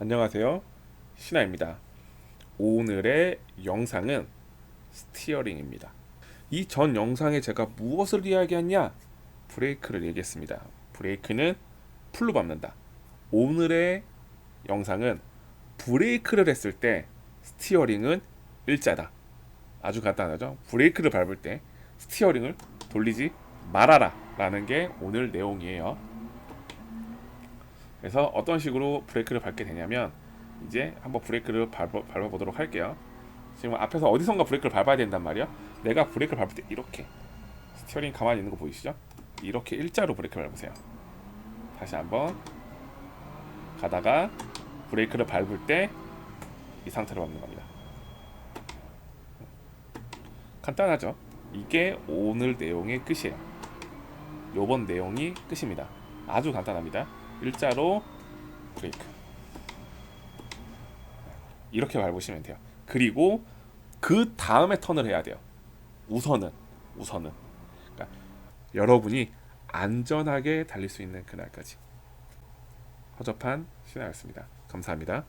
안녕하세요. 신하입니다. 오늘의 영상은 스티어링입니다. 이 전 영상에 제가 무엇을 이야기했냐? 브레이크를 얘기했습니다. 브레이크는 풀로 밟는다. 오늘의 영상은 브레이크를 했을 때 스티어링은 일자다. 아주 간단하죠. 브레이크를 밟을 때 스티어링을 돌리지 말아라 라는 게 오늘 내용이에요. 그래서 어떤 식으로 브레이크를 밟게 되냐면 이제 한번 브레이크를 밟아, 밟아보도록 할게요. 지금 앞에서 어디선가 브레이크를 밟아야 된단 말이야. 내가 브레이크를 밟을 때 이렇게 스티어링 가만히 있는 거 보이시죠? 이렇게 일자로 브레이크를 밟으세요. 다시 한번 가다가 브레이크를 밟을 때 이 상태로 밟는 겁니다. 간단하죠? 이게 오늘 내용의 끝이에요. 요번 내용이 끝입니다. 아주 간단합니다. 일자로 브레이크. 이렇게 밟으시면 돼요. 그리고 그 다음에 턴을 해야 돼요. 우선은 우선은 그러니까 여러분이 안전하게 달릴 수 있는 그날까지 허접한 신하였습니다. 감사합니다.